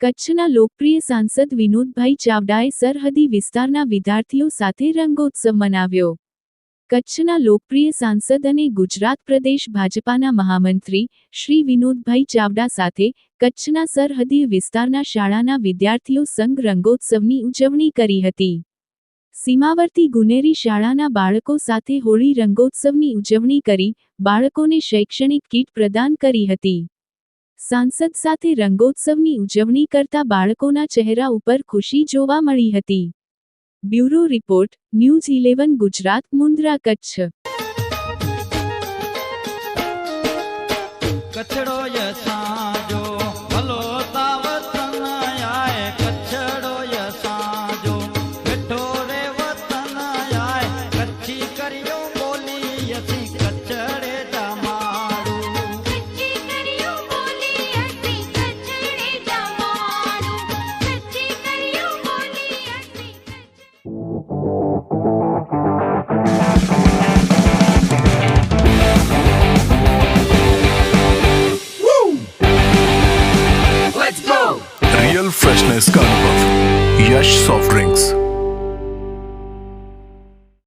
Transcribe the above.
કચ્છના લોકપ્રિય સાંસદ વિનોદભાઈ ચાવડાએ સરહદી વિસ્તારના વિદ્યાર્થીઓ સાથે રંગોત્સવ મનાવ્યો. કચ્છના લોકપ્રિય સાંસદ અને ગુજરાત પ્રદેશ ભાજપાના મહામંત્રી શ્રી વિનોદભાઈ ચાવડા સાથે કચ્છના સરહદી વિસ્તારના શાળાના વિદ્યાર્થીઓ સંઘ રંગોત્સવની ઉજવણી કરી હતી. સીમાવર્તી ગુનેરી શાળાના બાળકો સાથે હોળી રંગોત્સવની ઉજવણી કરી, બાળકોને શૈક્ષણિક કીટ પ્રદાન કરી હતી. સાંસદ સાથે રંગોત્સવની ઉજવણી કરતા બાળકોના ચહેરા ઉપર ખુશી જોવા મળી હતી. Bureau report, news eleven, Gujarat, Mundra, Kutch. કચડો ય रियल फ्रेशनेस का अनुभव यश सॉफ्ट ड्रिंक्स